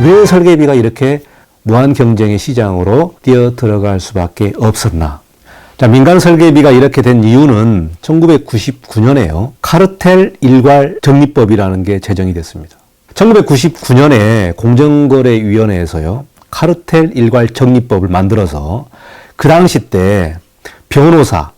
왜 설계비가 이렇게 무한 경쟁의 시장으로 뛰어 들어갈 수밖에 없었나? 자, 민간 설계비가 이렇게 된 이유는 1999년에요. 카르텔 일괄 정리법이라는 게 제정이 됐습니다. 1999년에 공정거래위원회에서요. 카르텔 일괄 정리법을 만들어서 그 당시 때 변호사,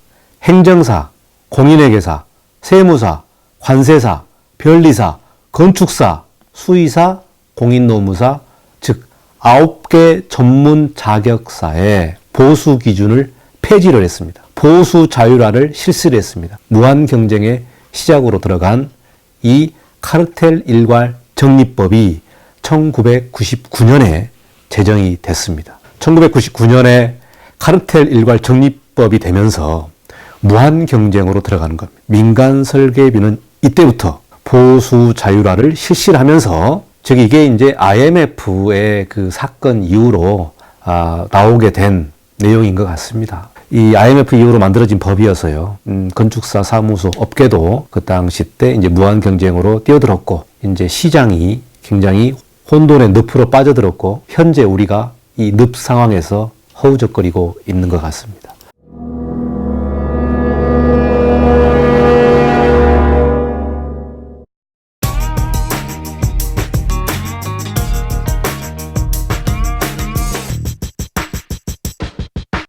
행정사, 공인회계사, 세무사, 관세사, 변리사, 건축사, 수의사, 공인노무사, 즉 아홉 개 전문 자격사의 보수 기준을 폐지를 했습니다. 보수 자율화를 실시를 했습니다. 무한 경쟁의 시작으로 들어간 이 카르텔 일괄 정리법이 1999년에 제정이 됐습니다. 1999년에 카르텔 일괄 정리법이 되면서 무한 경쟁으로 들어가는 겁니다. 민간 설계비는 이때부터 보수 자율화를 실시를 하면서 즉 이게 이제 IMF의 그 사건 이후로 아, 나오게 된 내용인 것 같습니다. 이 IMF 이후로 만들어진 법이어서요. 음, 건축사 사무소 업계도 그 당시 때 이제 무한 경쟁으로 뛰어들었고 이제 시장이 굉장히 혼돈의 늪으로 빠져들었고 현재 우리가 이 늪 상황에서 허우적거리고 있는 것 같습니다.